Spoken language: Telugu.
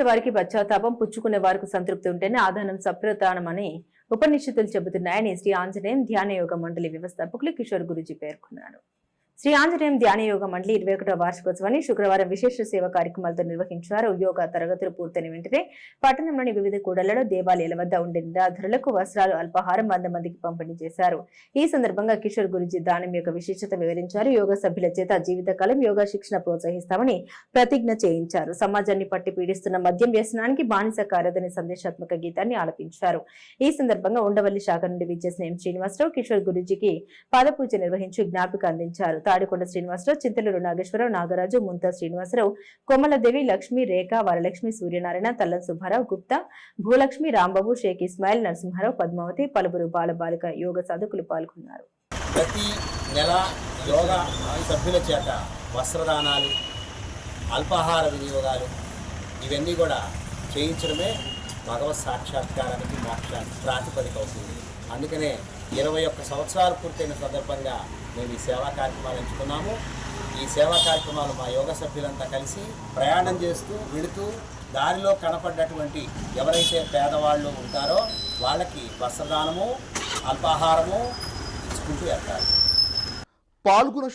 వారికి పశ్చాత్తాపం పుచ్చుకునే వారికి సంతృప్తి ఉంటేనే ఆదానం సప్రదానమని ఉపనిషత్తులు చెబుతున్నాయని శ్రీ ఆంజనేయం ధ్యాన యోగ మండలి వ్యవస్థాపకులు కిషోర్ గురుజీ పేర్కొన్నారు. శ్రీ ఆంజనేయం ధ్యాన యోగ మండలి ఇరవై ఒకటో వార్షికోత్సవాన్ని శుక్రవారం విశేష సేవ కార్యక్రమాలతో నిర్వహించారు. యోగా తరగతులు పూర్తయిన వెంటనే పట్టణంలోని వివిధ కూడళ్ళలో దేవాలయాల వద్ద ఉండే నిరాధరులకు వస్త్రాలు అల్పాహారం వంద మందికి పంపిణీ చేశారు. ఈ సందర్భంగా కిషోర్ గురుజీ దానం యొక్క విశేషత వివరించారు. యోగా సభ్యుల చేత జీవితకాలం యోగా శిక్షణ ప్రోత్సహిస్తామని ప్రతిజ్ఞ చేయించారు. సమాజాన్ని పట్టి పీడిస్తున్న మద్యం వ్యసనానికి బానిస కారదని సందేశాత్మక గీతాన్ని ఆలపించారు. ఈ సందర్భంగా ఉండవల్లి శాఖ నుండి విచ్చేసిన ఎం శ్రీనివాసరావు కిషోర్ గురుజీకి పాదపూజ నిర్వహించి జ్ఞాపిక అందించారు. తాడికొండ శ్రీనివాసరావు చింతలూరు నాగేశ్వరరావు నాగరాజు ముంతా శ్రీనివాసరావు కొమ్మలదేవి లక్ష్మి రేఖ వరలక్ష్మి సూర్యనారాయణ తల్లం సుబ్బారావు గుప్తా భూలక్ష్మి రాంబాబు షేక్ ఇస్మాయిల్ నరసింహారావు పద్మావతి పలువురు బాలబాలిక యోగ సాధకులు పాల్గొన్నారు. ప్రతి నెల యోగా సభ్యుల చేత వస్త్రదానాలు అల్పాహార వినియోగాలు ఇవన్నీ కూడా చేయించడమే భగవత్ సాక్షాత్కారానికి మోక్షానికి ప్రాతిపదిక అవుతుంది. అందుకనే ఇరవై ఒక్క సంవత్సరాలు పూర్తయిన సందర్భంగా మేము ఈ సేవా కార్యక్రమాలు ఎంచుకున్నాము. ఈ సేవా కార్యక్రమాలు మా యోగ సభ్యులంతా కలిసి ప్రయాణం చేస్తూ విడుతూ దారిలో కనపడ్డటువంటి ఎవరైతే పేదవాళ్ళు ఉంటారో వాళ్ళకి వస్త్రదానము అల్పాహారము ఇచ్చుకుంటూ వెళ్తారు. పాల్గొన